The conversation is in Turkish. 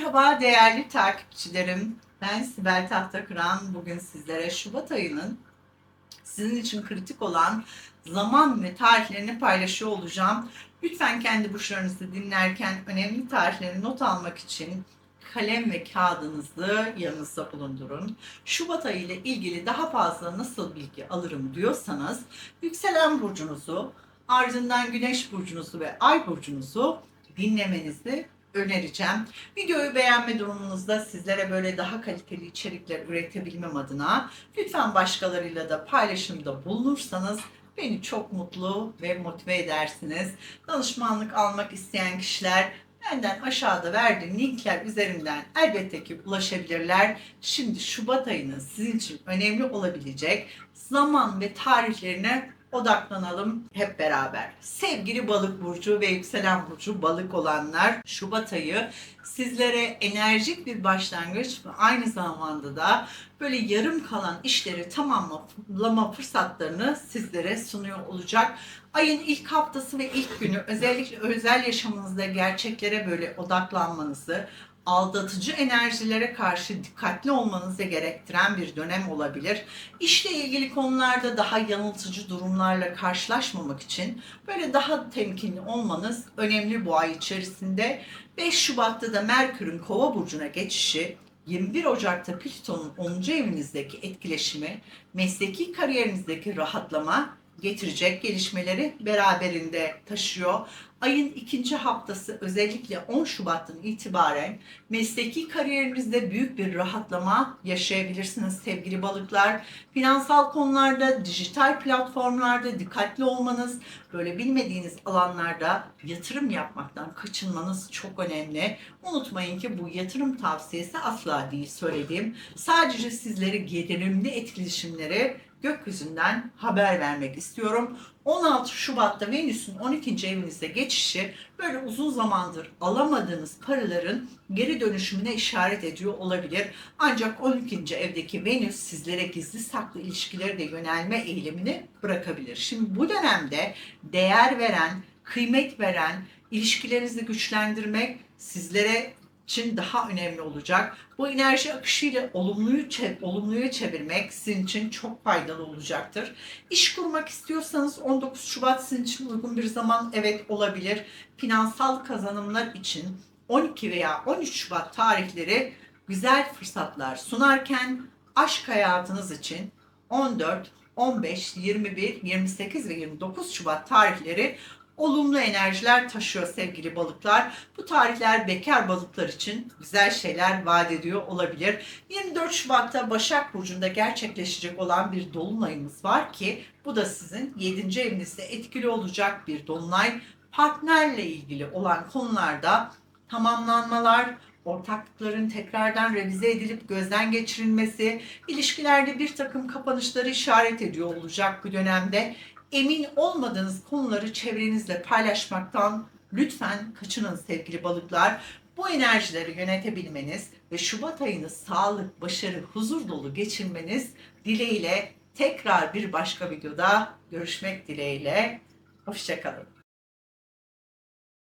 Merhaba değerli takipçilerim. Ben Sibel Tahtakıran. Bugün sizlere Şubat ayının sizin için kritik olan zaman ve tarihlerini paylaşıyor olacağım. Lütfen kendi burçlarınızı dinlerken önemli tarihleri not almak için kalem ve kağıdınızı yanınızda bulundurun. Şubat ayı ile ilgili daha fazla nasıl bilgi alırım diyorsanız yükselen burcunuzu, ardından güneş burcunuzu ve ay burcunuzu dinlemenizi önereceğim. Videoyu beğenme durumunuzda sizlere böyle daha kaliteli içerikler üretebilmem adına lütfen başkalarıyla da paylaşımda bulunursanız beni çok mutlu ve motive edersiniz. Danışmanlık almak isteyen kişiler benden aşağıda verdiğim linkler üzerinden elbette ki ulaşabilirler. Şimdi Şubat ayının sizin için önemli olabilecek zaman ve tarihlerine odaklanalım hep beraber. Sevgili balık burcu ve yükselen burcu balık olanlar Şubat ayı sizlere enerjik bir başlangıç ve aynı zamanda da böyle yarım kalan işleri tamamlama fırsatlarını sizlere sunuyor olacak. Ayın ilk haftası ve ilk günü özellikle özel yaşamınızda gerçeklere böyle odaklanmanızı, aldatıcı enerjilere karşı dikkatli olmanızı gerektiren bir dönem olabilir. İşle ilgili konularda daha yanıltıcı durumlarla karşılaşmamak için böyle daha temkinli olmanız önemli bu ay içerisinde. 5 Şubat'ta da Merkür'ün Kova burcuna geçişi 21 Ocak'ta Plüton'un 10. evinizdeki etkileşimi, mesleki kariyerinizdeki rahatlama getirecek gelişmeleri beraberinde taşıyor. Ayın ikinci haftası özellikle 10 Şubat'tan itibaren mesleki kariyerinizde büyük bir rahatlama yaşayabilirsiniz sevgili balıklar. Finansal konularda, dijital platformlarda dikkatli olmanız, böyle bilmediğiniz alanlarda yatırım yapmaktan kaçınmanız çok önemli. Unutmayın ki bu yatırım tavsiyesi asla değil söylediğim. Sadece sizleri gerilimli etkileşimleri gökyüzünden haber vermek istiyorum. 16 Şubat'ta Venüs'ün 12. evinizde geçişi böyle uzun zamandır alamadığınız paraların geri dönüşümüne işaret ediyor olabilir. Ancak 12. evdeki Venüs sizlere gizli saklı ilişkileri de yönelme eğilimini bırakabilir. Şimdi bu dönemde değer veren, kıymet veren, ilişkilerinizi güçlendirmek sizlere için daha önemli olacak. Bu enerji akışıyla olumluyu olumluya çevirmek sizin için çok faydalı olacaktır. İş kurmak istiyorsanız 19 Şubat sizin için uygun bir zaman evet olabilir. Finansal kazanımlar için 12 veya 13 Şubat tarihleri güzel fırsatlar sunarken aşk hayatınız için 14, 15, 21, 28 ve 29 Şubat tarihleri olumlu enerjiler taşıyor sevgili balıklar. Bu tarihler bekar balıklar için güzel şeyler vaat ediyor olabilir. 24 Şubat'ta Başak Burcu'nda gerçekleşecek olan bir dolunayımız var ki bu da sizin 7. evinizde etkili olacak bir dolunay. Partnerle ilgili olan konularda tamamlanmalar, ortaklıkların tekrardan revize edilip gözden geçirilmesi, ilişkilerde bir takım kapanışları işaret ediyor olacak bu dönemde. Emin olmadığınız konuları çevrenizle paylaşmaktan lütfen kaçının sevgili balıklar. Bu enerjileri yönetebilmeniz ve Şubat ayını sağlık, başarı, huzur dolu geçirmeniz dileğiyle tekrar bir başka videoda görüşmek dileğiyle. Hoşçakalın.